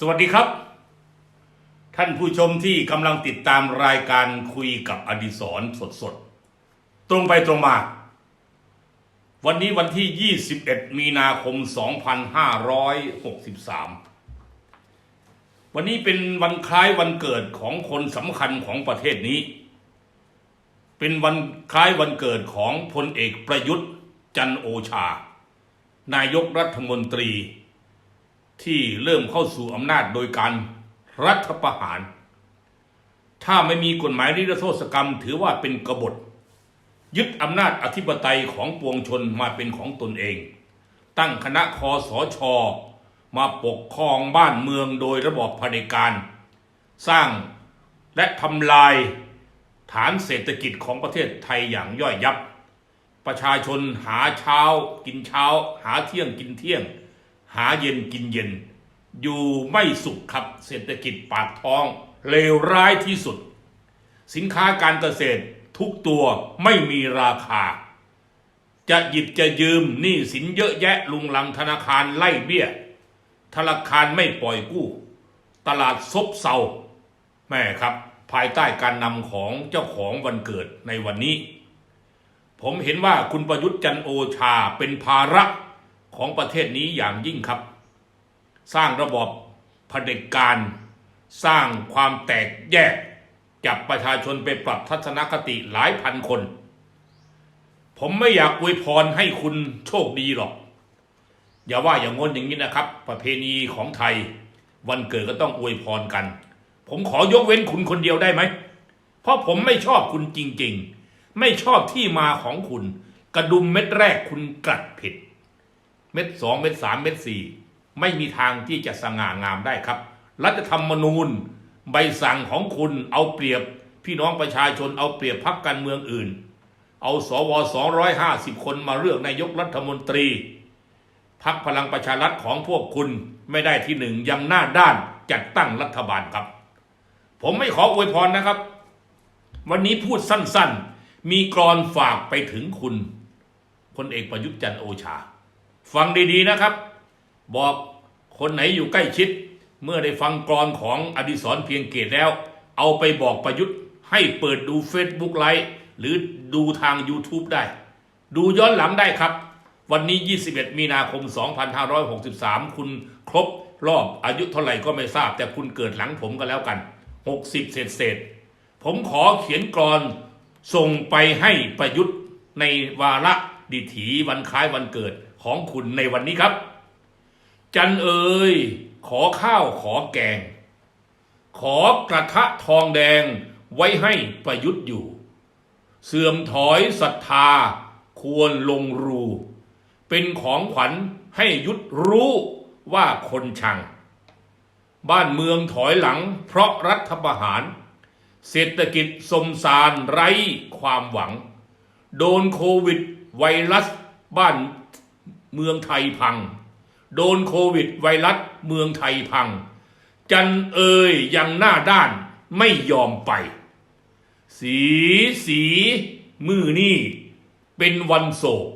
สวัสดีครับ ท่านผู้ชมที่กำลังติดตามรายการคุยกับอดิศรสดๆ ตรงไปตรงมา วันนี้วันที่ 21 มีนาคม 2563 วันนี้เป็นวันคล้ายวันเกิดของคนสำคัญของประเทศนี้ เป็นวันคล้ายวันเกิดของพลเอกประยุทธ์จันโอชา นายกรัฐมนตรี ที่เริ่มเข้าสู่อำนาจโดยการรัฐประหาร ถ้าไม่มีกฎหมายนิรโทษกรรม ถือว่าเป็นกบฏ ยึดอำนาจอธิปไตยของปวงชนมาเป็นของตนเอง ตั้งคณะคอสอชอมาปกครองบ้านเมืองโดยระบอบเผด็จการ สร้างและทำลายฐานเศรษฐกิจของประเทศไทยอย่างย่อยยับ ประชาชนหาเช้ากินเช้า หาเที่ยงกินเที่ยง หาเย็นกินเย็น อยู่ไม่สุขครับเศรษฐกิจปากท้อง เลวร้ายที่สุด สินค้าการเกษตรทุกตัวไม่มีราคา จะหยิบจะยืมหนี้สินเยอะแยะลุงลังธนาคารไล่เบี้ย ธนาคารไม่ปล่อยกู้ ตลาดซบเซาแม่ครับ ภายใต้การนำของเจ้าของวันเกิดในวันนี้ ผมเห็นว่าคุณประยุทธ์จันโอชาเป็นภาระ ของประเทศนี้อย่างยิ่งครับ สร้างระบบเผด็จการ สร้างความแตกแยก จับประชาชนไปปรับทัศนคติหลายพันคน ผมไม่อยากอวยพรให้คุณโชคดีหรอก อย่าว่าอย่างงนอย่างนี้นะครับ ประเพณีของไทย วันเกิดก็ต้องอวยพรกัน ผมขอยกเว้นคุณคนเดียวได้ไหม เพราะผมไม่ชอบคุณจริงๆ ไม่ชอบที่มาของคุณ กระดุมเม็ดแรกคุณกลัดผิด เม็ดสองเม็ดสามเม็ดสี่ไม่มีทางที่จะสง่างามได้ครับ รัฐธรรมนูญใบสั่งของคุณเอาเปรียบพี่น้องประชาชนเอาเปรียบพรรคการเมืองอื่น เอาสว250คนมาเลือกนายกรัฐมนตรีพักพลังประชารัฐของพวกคุณไม่ได้ที่หนึ่งยังหน้าด้านจัดตั้งรัฐบาลครับ ผมไม่ขออวยพรนะครับ วันนี้พูดสั้นๆ มีกรอนฝากไปถึงคุณพลเอกประยุทธ์จันโอชา ฟังดีๆนะครับ บอกคนไหนอยู่ใกล้ชิด เมื่อได้ฟังกรอนของอดิศรเพียงเกตแล้ว เอาไปบอกประยุทธ์ ให้เปิดดู Facebook ไลฟ์หรือดูทาง YouTube ได้ ดูย้อนหลังได้ครับ วันนี้ 21 มีนาคม 2563 คุณครบรอบอายุเท่าไหร่ก็ไม่ทราบ แต่คุณเกิดหลังผมก็แล้วกัน 60 เศษเศษผมขอเขียนกรอนส่งไปให้ประยุทธ์ในวาระดิถีวันคล้ายวันเกิด ของคุณในวันนี้ครับ จันเอ๋ยขอข้าวขอแกง ขอกระทะทองแดงไว้ให้ประยุทธ์อยู่ เสื่อมถอยศรัทธาควรลงรู เป็นของขวัญให้ยุทธรู้ว่าคนชัง บ้านเมืองถอยหลังเพราะรัฐประหาร เศรษฐกิจสมสารไร้ความหวัง โดนโควิดไวรัสบ้าน เมืองไทยพัง โดนโควิดไวรัสเมืองไทยพัง จันเอ่ยยังหน้าด้านไม่ยอมไป สีสีมือนี่ เป็นวันโศก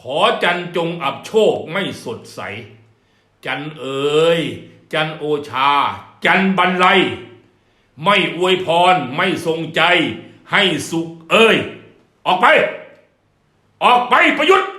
ขอจันจงอับโชคไม่สดใส จันเอ๋ยจันโอชา จันบันไล ไม่อวยพรไม่ทรงใจ ให้สุขเอ้ย ออกไป ออกไปประยุทธ์